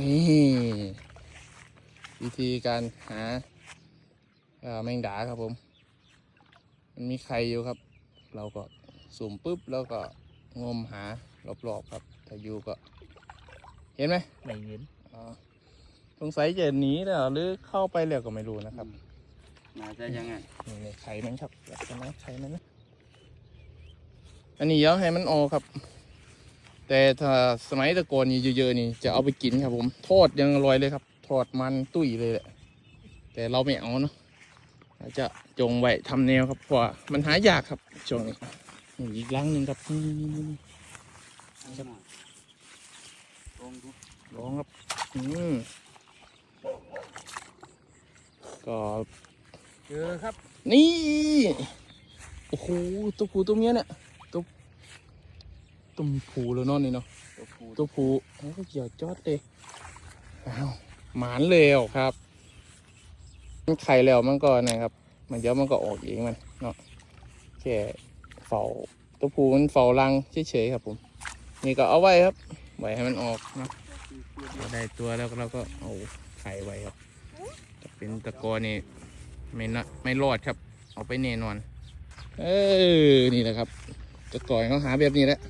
นี่ วิธีการหาเอ่อแมงดาครับผม มันมีไข่อยู่ครับ เราก็สุ่มปุ๊บแล้วก็งมหารอบๆครับถ้าอยู่ก็ เห็นไหมไม่เห็นอ๋อสงสัยจะหนีแล้วหรือเข้าไปแล้วก็ไม่รู้นะครับน่าจะอยังไงนี่ในไข่มันครับลักษณะไข่มันนะอันนี้เดี๋ยวให้มันออกครับ แต่ถ้าสมัยตะกอนนี่เยอะๆนี่จะเอาไปกินครับผมทอดยังอร่อยเลยครับทอดมันตุ้ยเลยแหละแต่เราไม่เอาเนาะอาจะจงไว้ทำแนวครับเพราะมันหายากครับช่วงนี้อีกลังหนึ่งครับนี่ลองดูลองครับอืมก็เจอครับ นี่ โอ้โหตัวผู้ตัวเมียเนี่ย ตัวตัวมีผูแล้วเนอนนี่เนาะตัวผู้ตัวผู้โอ้เกี่ยวจอดเลยอ้าวหมานแล้วครับ มันไข่แล้วมันก็นะครับ มันเดี๋ยวมันก็ออกเองมันเนาะแค่เฝ้าตัวผู้มันเฝ้ารังเฉยๆครับผม นี่ก็เอาไว้ครับ ไว้ให้มันออกเนาะพอได้ตัวแล้วเราก็เอาไข่ไว้ครับถ้าเป็นตะกอนี่ไม่นะไม่รอดครับ เอาไปแน่นอน เออนี่แหละครับตะกอนเขาหาแบบนี้แหละ